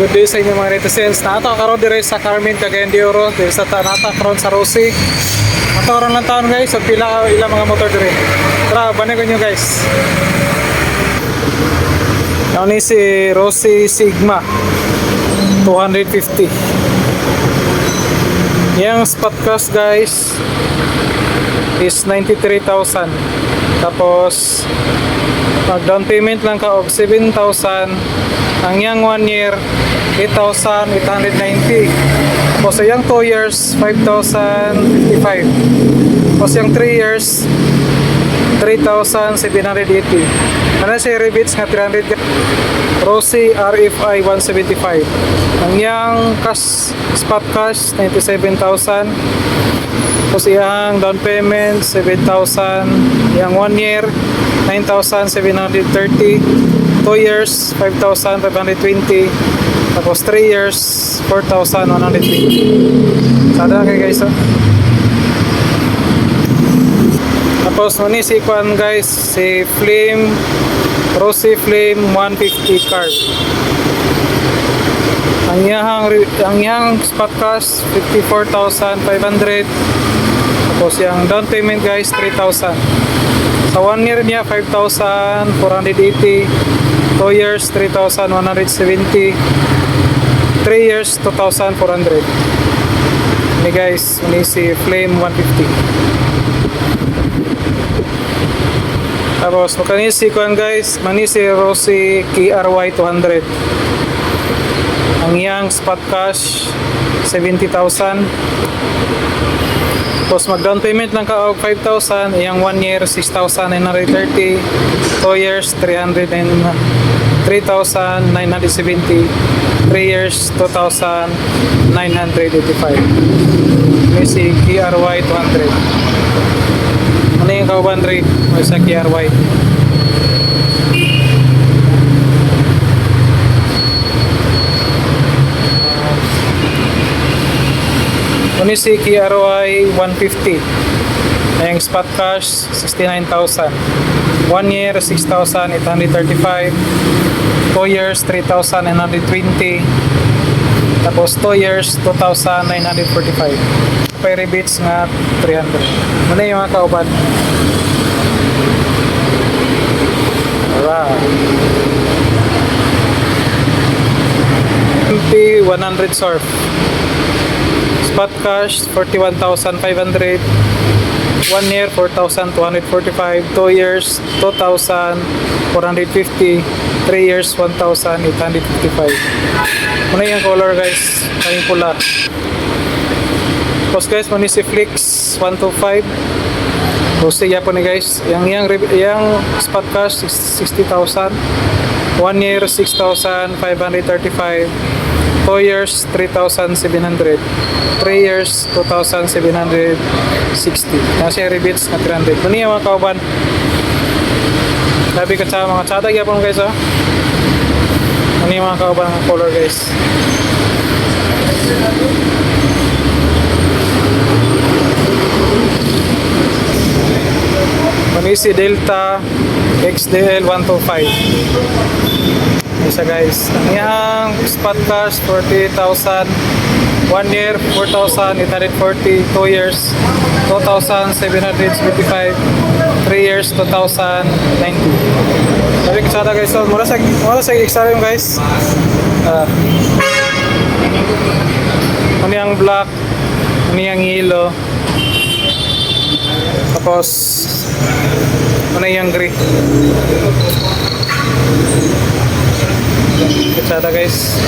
Good day sa inyo mga netizens. Nato karon dire sa Carmen Cagayan de Oro, dire sa Tanata sa Rosie. Ato karon lang taon guys, sa pila ilang mga motor dire. Tara, banagon nyo guys. Yan ni si Rosie Sigma 250. Yang spot cost guys is 93,000. Tapos mag down payment lang ka og 7,000 ang yang 1 year 8,890 tapos sa yang 2 years 5,055 tapos yung 3 years 3,780 ano siya rebates nga 300 Rosy RFI 175 ang yang cash spot cash 97,000 tapos iyang down payment 7,000 iyang 1 year 9,730 2 years 5,520 tapos 3 years 4,120 sada kay guys oh. tapos muni si Kwan guys si Flame Rosy Flame 150 card. Ang iyang ang iyang spot cash 54,500 tapos yung down payment guys 3,000 sa 1 year niya 5,480 2 years 3,170 3 years 2,400 ni guys ni si Flame 150 tapos makani si Kuan guys mani si Rosy KRY 200 ang iyang spot cash 70,000 tapos mag down payment lang ka og 5,000 iyang 1 year 6,930 2 years 300 and 3,970 3 years 2,985 may si KRY 200 ano yung kauban may sa KRY Ano si KRY 150 Ayang spot cash 69,000 1 year 6,835 2 years 3,920 tapos 2 years 2,945 pay rebates nga 300 muna yung mga kauban. MP 100 surf Spot cash 41,500 1 year 4,245 2 years 2,450 3 years 1,855 Muna yung color guys? Kaming pula? Tapos guys muna si Flix 125 Tapos siya po ni guys. Yang yang yang spot cash 60,000 1 year 6,535 2 years 3,700 3 years 2,760 nasa rebates na 300 muna yung mga kauban? Sabi ka sa mga tsada gyapon guys oh muna yung mga kauban ng color guys? Manisi Delta XDL 125 isa guys. Ang spot cash 48,000 1 year 4,840 2 years 2,775 3 years 2,090 sabi ko sada guys. So, mura sa mura sa extreme guys. Uh, ano yung black? Ano yung yellow? Tapos ano yung gray? Kitsada guys.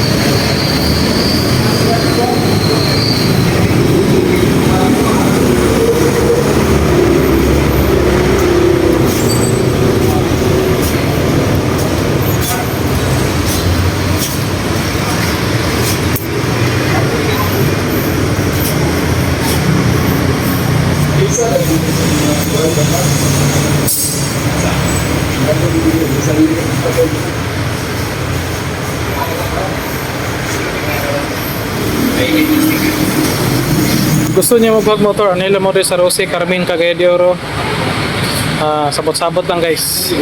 Gracias. Gusto niya mag-motor, ano mo rin sa Rosy, Carmen, Cagayan de Oro. Ah, sabot-sabot lang guys.